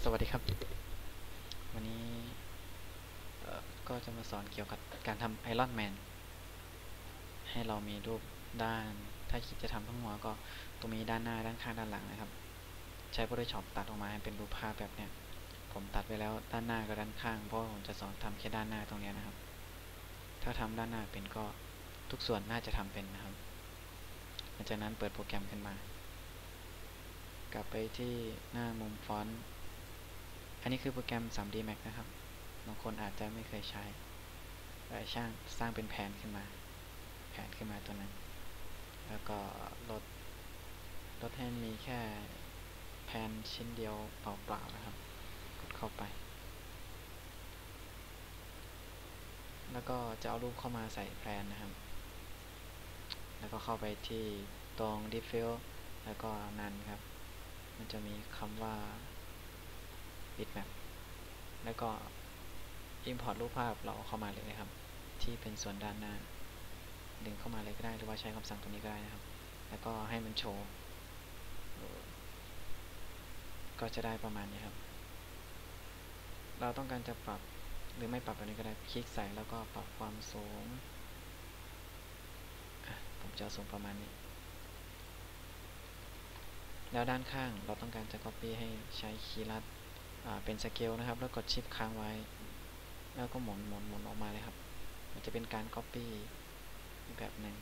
สวัสดีครับ วันนี้ก็จะมาสอนเกี่ยวกับการทำไอรอนแมนให้เรามีรูปด้าน ถ้าคิดจะทำทั้งหัวก็ตรงนี้ด้านหน้าด้านข้างด้านหลังนะครับ ใช้ Photoshop ตัดออกมาให้เป็นรูปภาพแบบเนี้ย ผมตัดไปแล้วด้านหน้ากับด้านข้าง เพราะผมจะสอนทำแค่ด้านหน้าตรงนี้นะครับ ถ้าทำด้านหน้าเป็นก็ทุกส่วนน่าจะทำเป็นนะครับ หลังจากนั้นเปิดโปรแกรมขึ้นมากลับไปที่หน้ามุมฟอนต์ อันนี้คือโปรแกรม 3D Max นะครับ บางคนอาจจะไม่เคยใช้แต่ช่างสร้างเป็นแผนขึ้นมา แผนขึ้นมาตัวนั้น แล้วก็ลด ลดให้มีแค่แผนชิ้นเดียวเปล่าๆนะครับ กดเข้าไป แล้วก็จะเอารูปเข้ามาใส่แผนนะครับ แล้วก็เข้าไปที่ตรง Diffuse แล้วก็นันครับ มันจะมีคำว่า bitmap แล้วก็ import รูปภาพเราเข้ามาเลยนะครับ ที่เป็นส่วนด้านหน้า ดึงเข้ามาเลยก็ได้หรือว่าใช้คำสั่งตัวนี้ก็ได้นะครับ แล้วก็ให้มันโชว์ก็จะได้ประมาณนี้ครับ เราต้องการจะปรับหรือไม่ปรับแบบนี้ก็ได้ คลิกใส่แล้วก็ปรับความสูง ผมจะสูงประมาณนี้ แล้วด้านข้างเราต้องการจะ copy ให้ใช้คีย์ลัด เป็นสเกลนะครับ แล้วกดชิปค้างไว้ แล้วก็หมุนหมุนหมุนออกมาเลยครับ มันจะเป็นการ copy อีกแบบหนึ่ง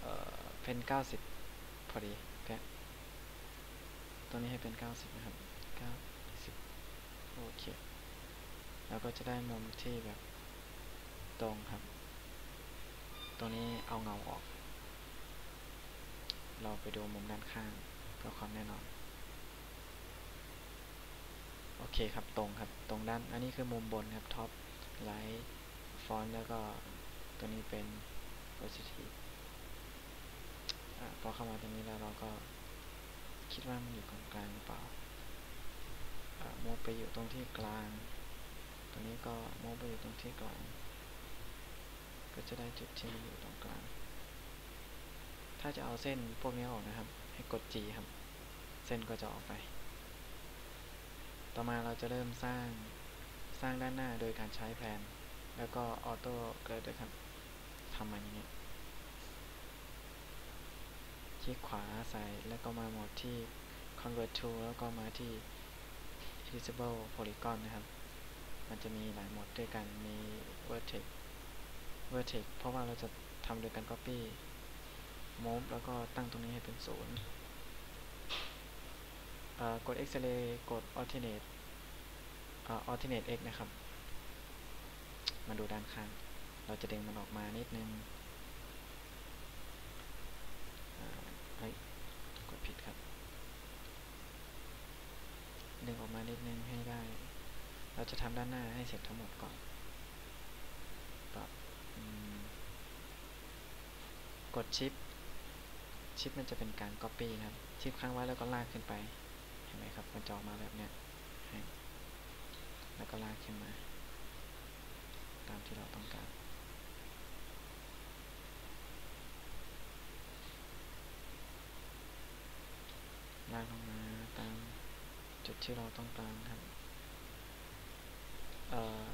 เเป็น 90 พอดีแกะตัวนี้ให้เป็น 90 นะครับ 90 โอเค แล้วก็จะได้มุมที่แบบตรงครับ ตัวนี้เอาเงาออก เราไปดูมุมด้านข้างเพื่อความแน่นอน โอเคครับตรงครับตรงด้านอันนี้คือมุมบนครับท็อปไลท์ฟอนต์แล้วก็ตัวนี้เป็น positive อพอเข้ามาตรงนี้แล้วเราก็คิดว่ามันอยู่ตรงกลางหรือเปล่ามูไปอยู่ตรงที่กลาง ตรงนี้ก็มูไปอยู่ตรงที่กลาง ก็จะได้จุดที่มันอยู่ตรงกลาง ถ้าจะเอาเส้นพวกนี้ออกนะครับ ให้กด G ครับ เส้นก็จะออกไป ต่อมาเราจะเริ่มสร้างสร้างด้านหน้าโดยการใช้แผนแล้วก็ออโต้เกิดด้วยครับทำมาอย่างนี้คลิกขวาใส่แล้วก็มาโหมดที่ convert to แล้วก็มาที่ visible polygon นะครับ มันจะมีหลายโหมดด้วยกัน มี vertex vertex เพราะว่าเราจะทำโดยการ copy move แล้วก็ตั้งตรงนี้ให้เป็นศูนย์ กด X-ray กด alternate เอ่อ alternate x นะครับ มาดูด้านข้าง เราจะดึงมันออกมานิดนึงเฮ้ยกดผิดครับ ดึงออกมานิดนึงให้ได้ เราจะทำด้านหน้าให้เสร็จทั้งหมดก่อนปรับกดชิป ชิปมันจะเป็นการ Copy นะครับ ชิปค้างไว้แล้วก็ลากขึ้นไป เห็นไหมครับมันจะออกมาแบบเนี้ยแล้วก็ลากขึ้นมา ตามที่เราต้องการลากลงมาตามจุดที่เราต้องการครับเอ่อ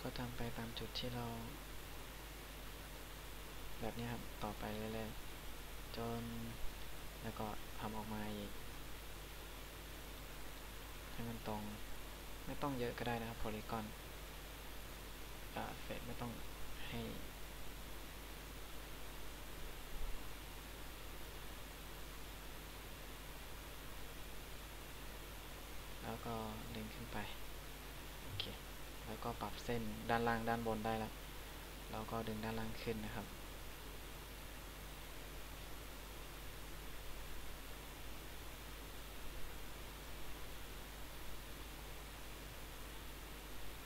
ก็ทำไป ตามจุดที่เรา แบบนี้ครับต่อไปเรื่อยๆจนแล้วก็ทำออกมาอีก ให้มันตรง ไม่ต้องเยอะก็ได้นะครับโพลีกอนอ่าเฟซไม่ต้องให้ แล้วก็ดึงขึ้นไป โอเค แล้วก็ปรับ เส้นด้านล่างด้านบนได้แล้วแล้วก็ดึงด้านล่างขึ้นนะครับ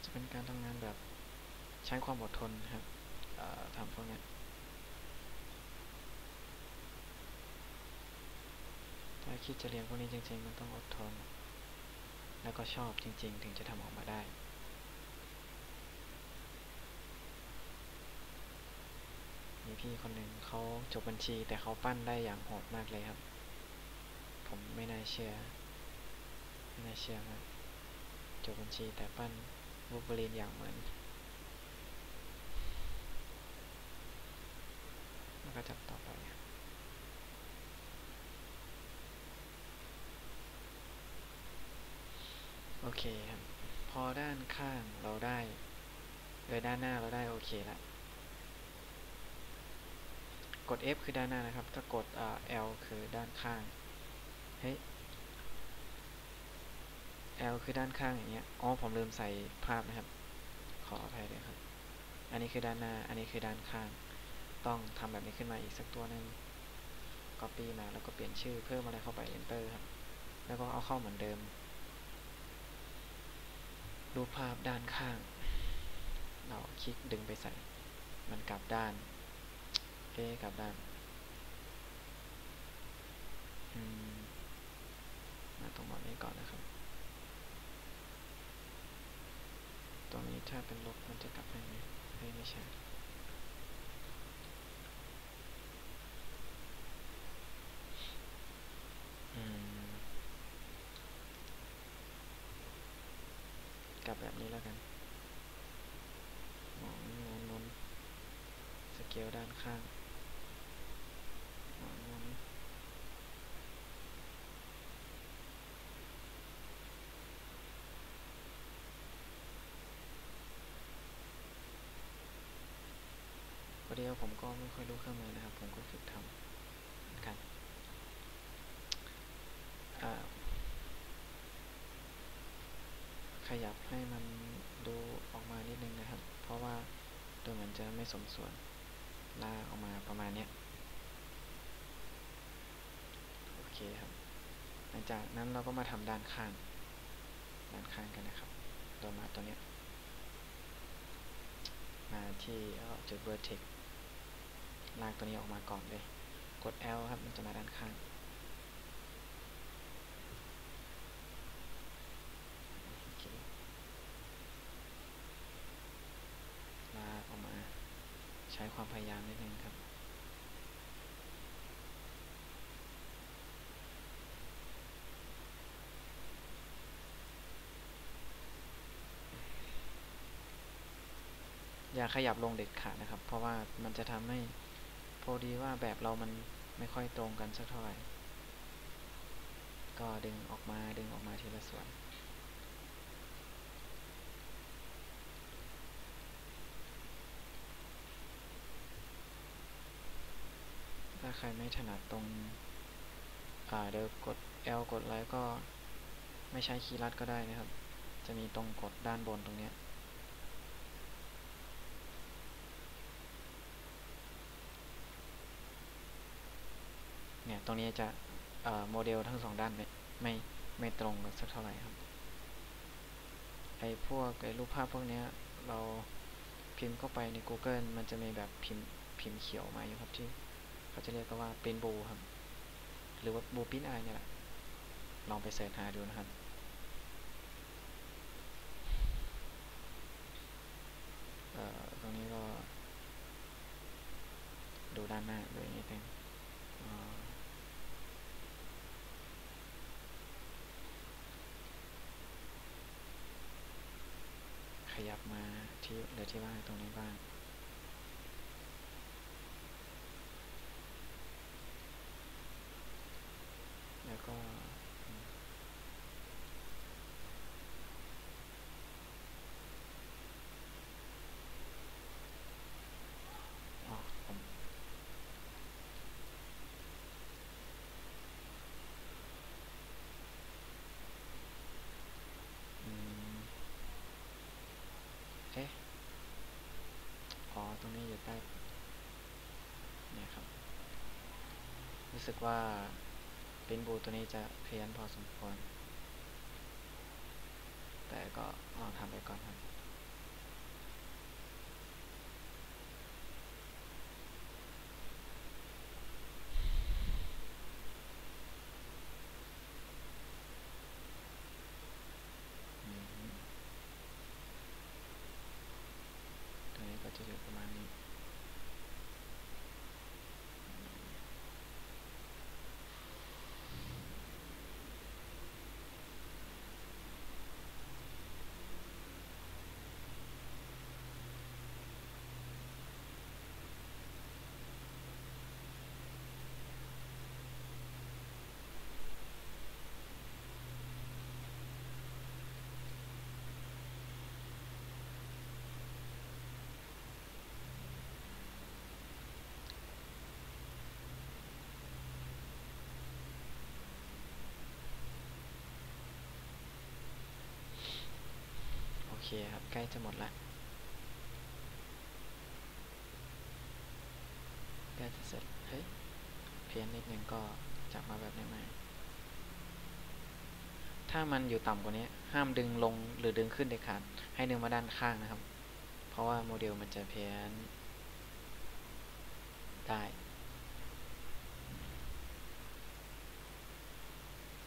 จะเป็นการทำงานแบบใช้ความอดทนครับทำพวกนี้ถ้าคิดจะเรียนพวกนี้จริงๆ มันต้องอดทน แล้วก็ชอบจริงๆ ถึงจะทำออกมาได้ มีพี่คนหนึ่ง เขาจบบัญชี แต่เขาปั้นได้อย่างโหดมากเลยครับ ผมไม่น่าเชื่อ ไม่น่าเชื่อมากจบบัญชีแต่ปั้นวูบลีนอย่างเหมือนแล้วก็จับต่อไปโอเคครับ พอด้านข้างเราได้เลยด้านหน้าเราได้โอเคแล้ว กด F คือด้านหน้านะครับ ถ้ากด L คือด้านข้าง เฮ้ย L คือด้านข้างอย่างเงี้ย อ๋อ ผมลืมใส่ภาพนะครับ ขออภัยด้วยครับ อันนี้คือด้านหน้า อันนี้คือด้านข้าง ต้องทำแบบนี้ขึ้นมาอีกสักตัวหนึ่ง copy มา แล้วก็เปลี่ยนชื่อเพิ่มอะไรเข้าไป enter ครับ แล้วก็เอาเข้าเหมือนเดิมรูปภาพด้านข้าง เราคลิกดึงไปใส่ มันกลับด้าน เอ๊กลับด้านอืมมาตรงแบบนี้ก่อนนะครับ ตรงนี้ถ้าเป็นลบมันจะกลับได้ไหมไม่ใช่กลับแบบนี้แล้วกันหมุนหมุนหมุนสเกลด้านข้างหมุนหมุน ประเดี๋ยวผมก็ไม่ค่อยรู้เครื่องมือนะครับ ผมก็ฝึกทำกันขยับให้มันดูออกมานิดนึงนะครับ เพราะว่าดูเหมือนจะไม่สมส่วนลาออกมาประมาณนี้โอเคครับ หลังจากนั้นเราก็มาทำด้านข้าง ด้านข้างกันนะครับเรามาตัวนี้มาที่จุด vertex ลากตัวนี้ออกมาก่อนเลย กด L ครับ มันจะมาด้านข้าง ลากออกมา ใช้ความพยายามนิดนึงครับอย่าขยับลงเด็ดขาดนะครับ เพราะว่ามันจะทำให้ พอดีว่าแบบเรามันไม่ค่อยตรงกันสักเท่าไหร่ ก็ดึงออกมาดึงออกมาทีละส่วน ถ้าใครไม่ถนัดตรง อ่าเดี๋ยวกด L กดอะไรก็ไม่ใช้คีย์ลัดก็ได้นะครับ จะมีตรงกดด้านบนตรงเนี้ย เนี่ย ตรงนี้จะโมเดลทั้งสองด้านไม่ไม่ไม่ตรงกันสักเท่าไหร่ครับไอพวกไอรูปภาพพวกเนี้ยเราพิมพ์เข้าไปใน Google มันจะมีแบบพิมพ์พิมพ์เขียวมาอยู่ครับที่เขาจะเรียกกันว่าเป็นบูครับ หรือว่าบูปิ้นอายเนี่ยแหละลองไปเสิร์ชหาดูนะครับตรงนี้ก็ดูด้านหน้าด้วยนิดนึงอ่าขยับมา ที่เหลือที่บ้านตรงนี้บ้าง แล้วก็อืมอ๋อผมอืมเอ๊ะ อ๋อ ตรงนี้อยู่ใต้ เนี่ยครับ รู้ สึกว่าเป็นบูตัวนี้จะเพี้ยนพอสมควร แต่ก็ลองทำไปก่อนครับ เคครับ ใกล้จะหมดละใกล้จะเสร็จ เฮ้ย เพี้ยนนิดนึงก็จับมาแบบนี้ไหมถ้ามันอยู่ต่ำกว่านี้ห้ามดึงลงหรือดึงขึ้นเด็ดขาด ให้ดึงมาด้านข้างนะครับ เพราะว่าโมเดลมันจะเพี้ยนได้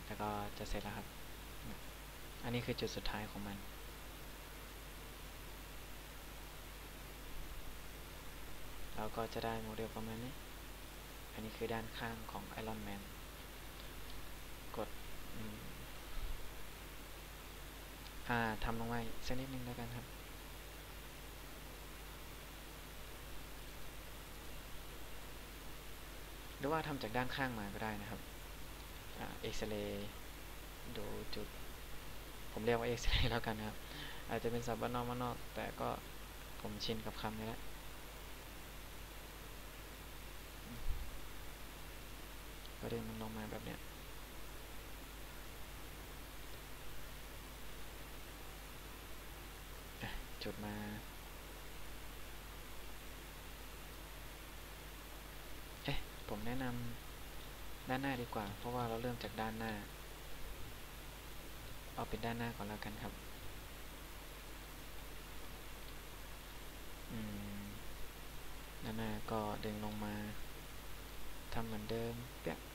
แล้วก็จะเสร็จแล้วครับ อันนี้คือจุดสุดท้ายของมัน เราก็จะได้โมเดลประมาณนี้ อันนี้คือด้านข้างของ Iron Man กดอ่าทำลงไว้สักนิดนึงแล้วกันครับ หรือว่าทำจากด้านข้างมาก็ได้นะครับเอ็กซเรย์ดูจุด ผมเรียกว่าเอ็กซเรย์แล้วกันนะครับ อาจจะเป็นสับบ้านนอกบ้านนอก แต่ก็ผมชินกับคำนี้แล้ว ก็เดินมันลงมาแบบเนี้ยจุดมาเอ๊ะผมแนะนำด้านหน้าดีกว่า เพราะว่าเราเริ่มจากด้านหน้า เอาเป็นด้านหน้าก่อนแล้วกันครับด้านหน้าก็ดึงลงมาทำเหมือนเดิมเปียก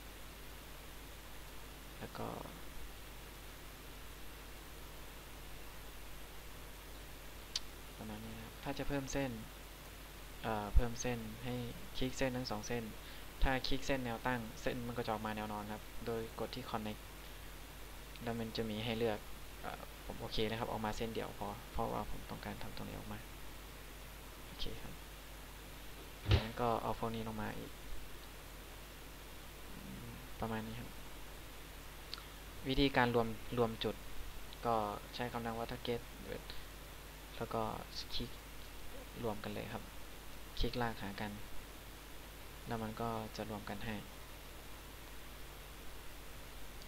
แล้วก็ประมาณนี้นะครับถ้าจะเพิ่มเส้นเเพิ่มเส้นให้คลิกเส้นทั้งสองเส้น ถ้าคลิกเส้นแนวตั้งเส้นมันก็จะออกมาแนวนอนครับ โดยกดที่ connect แล้วมันจะมีให้เลือกออผมโอเคนะครับ ออกมาเส้นเดียวพอ เพราะว่าผมต้องการทำตรงนี้ออกมา โอเคครับงั้นก็เอาพวกนี้ลงมาอีก ประมาณนี้ครับ วิธีการรวมรวมจุด ก็ใช้คำนามว่า target แล้วก็คลิกรวมกันเลยครับ คลิกลากหากัน แล้วมันก็จะรวมกันให้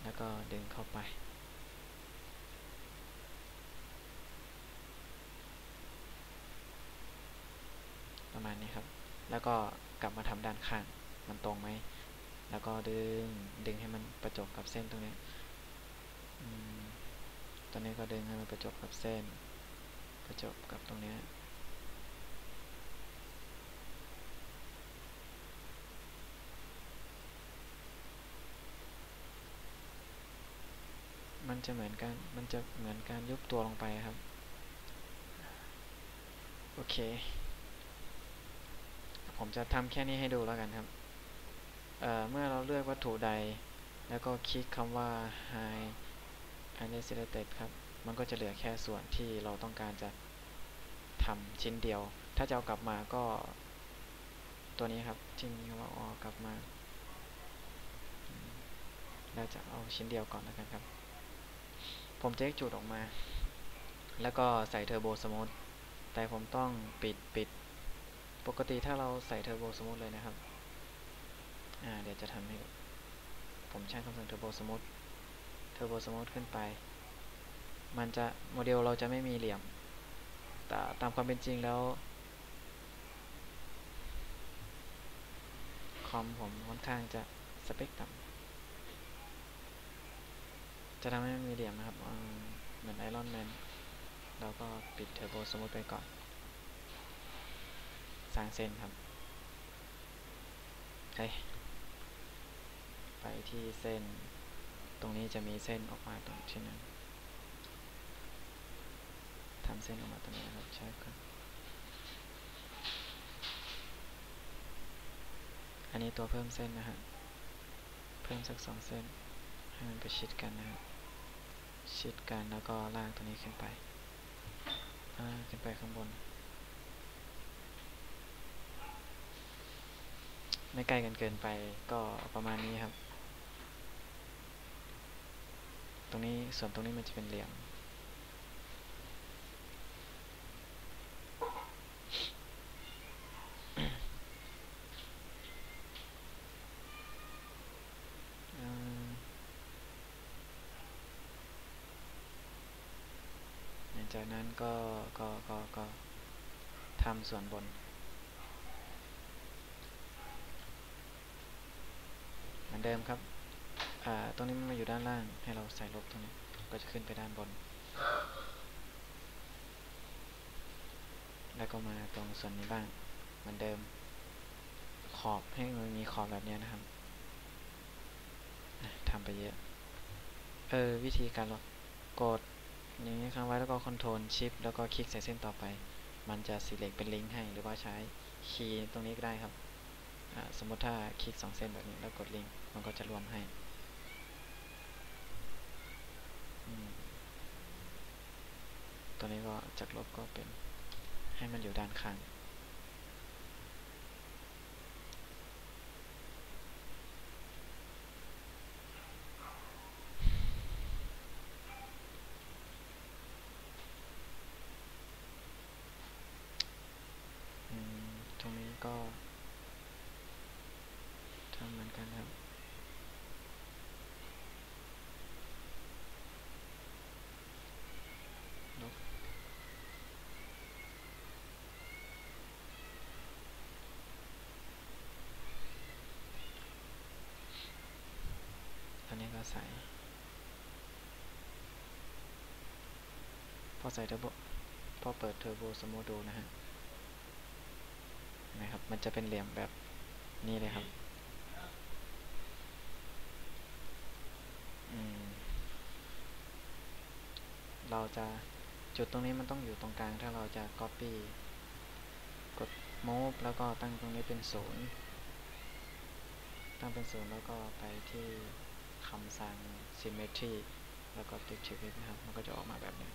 แล้วก็ดึงเข้าไป ประมาณนี้ครับ แล้วก็กลับมาทำด้านข้าง มันตรงไหม แล้วก็ดึง ดึงให้มันประจบกับเส้นตรงนี้ ตอนนี้ก็ดึงให้มันประจบกับเส้น ประจบกับตรงนี้มันจะเหมือนกันมันจะเหมือนการยุบตัวลงไปครับ โอเค ผมจะทำแค่นี้ให้ดูแล้วกันครับเเมื่อเราเลือกวัตถุใด แล้วก็คลิกคำว่า high isolated ครับ มันก็จะเหลือแค่ส่วนที่เราต้องการจะทำชิ้นเดียว ถ้าจะเอากลับมาก็ ตัวนี้ครับที่มีคำว่าออกลับมา เราจะเอาชิ้นเดียวก่อนแล้วกันครับ ผมจะจุดออกมา แล้วก็ใส่เทอร์โบสมูท แต่ผมต้องปิดปิด ปกติถ้าเราใส่เทอร์โบสมูทเลยนะครับอ่าเดี๋ยวจะทำให้ ผมใช้คำสั่งเทอร์โบสมูท เทอร์โบสมูทขึ้นไป มันจะโมเดลเราจะไม่มีเหลี่ยม แต่ตามความเป็นจริงแล้วคอมผมค่อนข้างจะสเปคต่ำจะทำให้มันมีเหลี่ยมนะครับเหมือนไอรอนแมนเราก็ปิดเทอร์โบสมูทไปก่อนสร้างเส้นครับไปที่เส้น ตรงนี้จะมีเส้นออกมาตรงที่นั้นทำเส้นออกมาตรงนี้ครับใช่ครับอันนี้ตัวเพิ่มเส้นนะฮะเพิ่มสักสองเส้นให้มันไปชิดกันนะครับชิดกันแล้วก็ลากตัวนี้ขึ้นไปขึ้นไปข้างบน ไม่ใกล้กันเกินไปก็ประมาณนี้ครับ ตรงนี้ส่วนตรงนี้มันจะเป็นเหลี่ยมจากนั้นก็ก็ก็ก็ทำส่วนบน เหมือนเดิมครับ ตรงนี้มันมาอยู่ด้านล่าง ให้เราใส่ลบตรงนี้ ก็จะขึ้นไปด้านบน แล้วก็มาตรงส่วนนี้บ้าง เหมือนเดิม ขอบให้มันมีขอบแบบนี้นะครับทำไปเยอะ เออ วิธีการกดอย่างนี้ค้างไว้แล้วก็คอนโทรลชิปแล้วก็คลิกใส่เส้นต่อไป มันจะ select เป็นลิงก์ให้ หรือว่าใช้คีย์ตรงนี้ก็ได้ครับ สมมติถ้าคลิกสองเส้นแบบนี้แล้วกดลิงก์มันก็จะรวมให้อืม ตัวนี้ก็จากลบก็เป็นให้มันอยู่ด้านข้าง อืม ตรงนี้ก็ทำเหมือนกันครับ ลบ อันนี้ก็ใส่พอใส่เทอร์โบพอเปิดเทอร์โบสโมดูนะฮะนะครับ มันจะเป็นเหลี่ยมแบบนี้เลยครับอืมเราจะจุดตรงนี้มันต้องอยู่ตรงกลาง ถ้าเราจะ copy กด move แล้วก็ตั้งตรงนี้เป็นศูนย์ตั้งเป็นศูนย์แล้วก็ไปที่ คำสั่ง symmetry แล้วก็ติดชีวิตนะครับ มันก็จะออกมาแบบนี้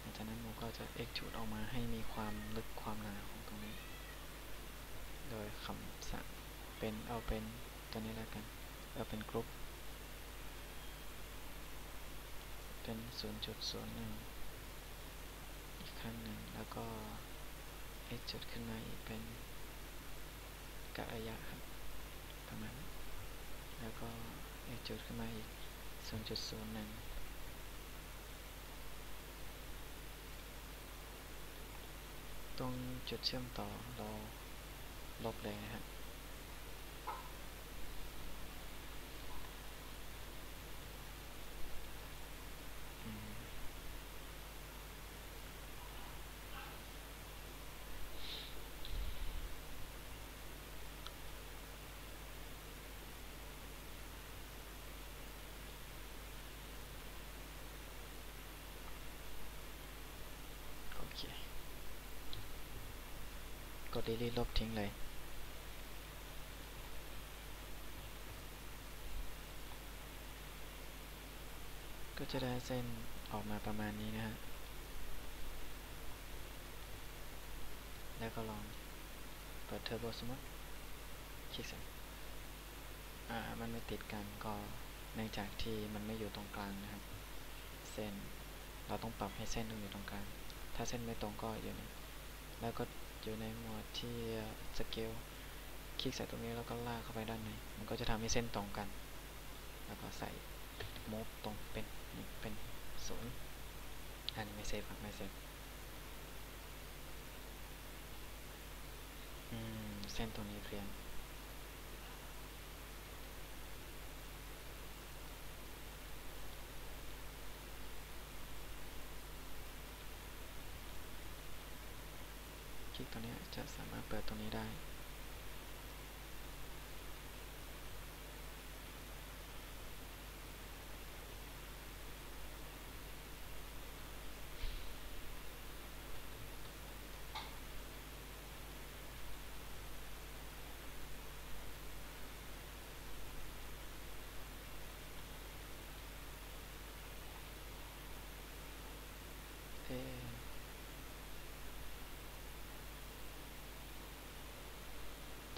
หลังจากนั้นมันก็จะ extrude ออกมาให้มีความลึกความหนาของตรงนี้ โดยคำสั่งเป็นเอาเป็นตัวนี้แล้วกัน เอาเป็นกรุ๊ปเป็น 0.01 อีกครั้งหนึ่ง แล้วก็ extrude ขึ้นมาอีกเป็นกะระยะครับประมาณแล้วก็ extrude ขึ้นมาอีก 0.01ตรงจุดเชื่อมต่อเราลบเลยนะฮะอืม โอเค ก ด delete ลบทิ้งเลย ก็จะได้เส้นออกมาประมาณนี้นะฮะ แล้วก็ลองเปิดเทอร์โบสมมติคลิกใส่อ่า มันไม่ติดกันก็เนื่องจากที่มันไม่อยู่ตรงกลางนะครับ เส้น เราต้องปรับให้เส้นต้องอยู่ตรงกลาง ถ้าเส้นไม่ตรงก็อยู่ในแล้วก็ อยู่ในหมดที่สเกลคลิกใส่ตรงนี้แล้วก็ลากเข้าไปด้านในมันก็จะทำให้เส้นตรงกัน แล้วก็ใส่มูฟตรงเป็นเป็นศูนย์อันนี้ไม่เซฟครับไม่เซฟเส้นตรงนี้เพียง คลิกตัวนี้ จะสามารถเปิดตรงนี้ได้ เอ๊ะ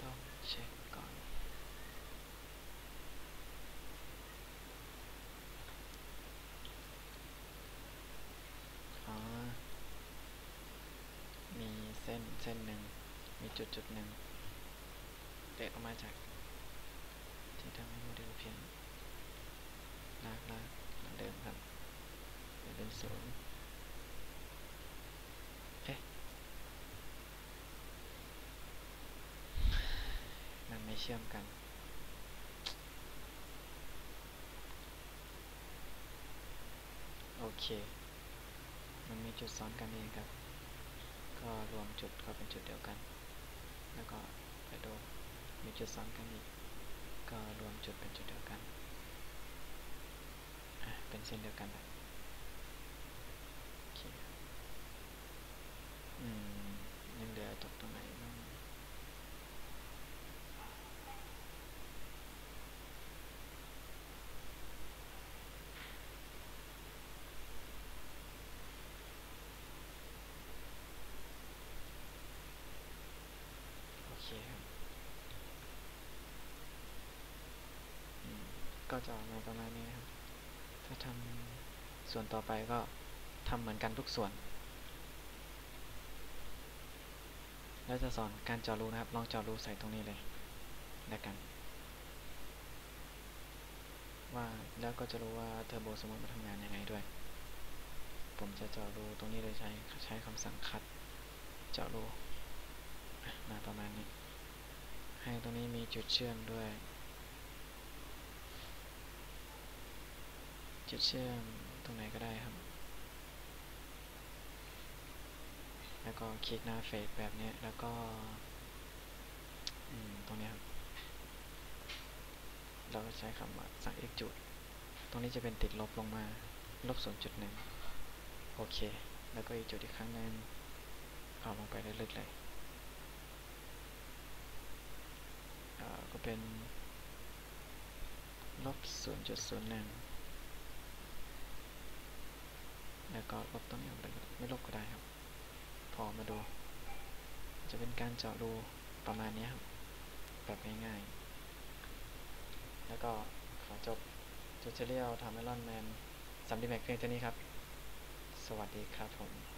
ต้องเช็คก่อน อ๋อ มีเส้นเส้นหนึ่ง มี จุดจุดหนึ่งเตะออกมาจาก ที่ทำให้โมเดลเพียงลากลากเหมือนเดิมครับเป็นศูนย์เอ๊ะมันไม่เชื่อมกันโอเค มันมีจุดซ้อนกันเองครับ ก็รวมจุดก็เป็นจุดเดียวกัน แล้วก็ไปดูมีจุดซ้อนกันอีก ก็รวมจุดเป็นจุดเดียวกัน เป็นเส้นเดียวกันแบบโอเคอืมยังเหลือตกตรงไหนบ้างโอเคครับอืม ก็จะออกมาประมาณนี้ครับ ถ้าทำส่วนต่อไปก็ทำเหมือนกันทุกส่วน แล้วจะสอนการเจาะรูนะครับ ลองเจาะรูใส่ตรงนี้เลยแล้วกัน ว่าแล้วก็จะรู้ว่าเทอร์โบสมูทมาทำงานยังไงด้วย ผมจะเจาะรูตรงนี้เลยใช้ใช้คำสั่งคัดเจาะรูมาประมาณนี้ ให้ตรงนี้มีจุดเชื่อมด้วย จุดเชื่อมตรงไหนก็ได้ครับ แล้วก็คลิกหน้าเฟซแบบนี้ แล้วก็ตรงนี้ครับ เราใช้คำว่าสั่ง x จุด ตรงนี้จะเป็นติดลบลงมา ลบ 0.1 โอเค แล้วก็อีกจุดอีกครั้งหนึ่งเอาลงไปลึกๆเลยก็เป็นลบ 0.01 แล้วก็ลบตรงนี้ออกไปเลยไม่ลบก็ได้ครับ พอมาดู จะเป็นการเจาะรูประมาณนี้ครับ แบบง่ายๆ แล้วก็ขอจบจูเจเรียลทำให้ลอนแมนสัมดีแม็กเพียงเท่านี้ครับ สวัสดีครับผม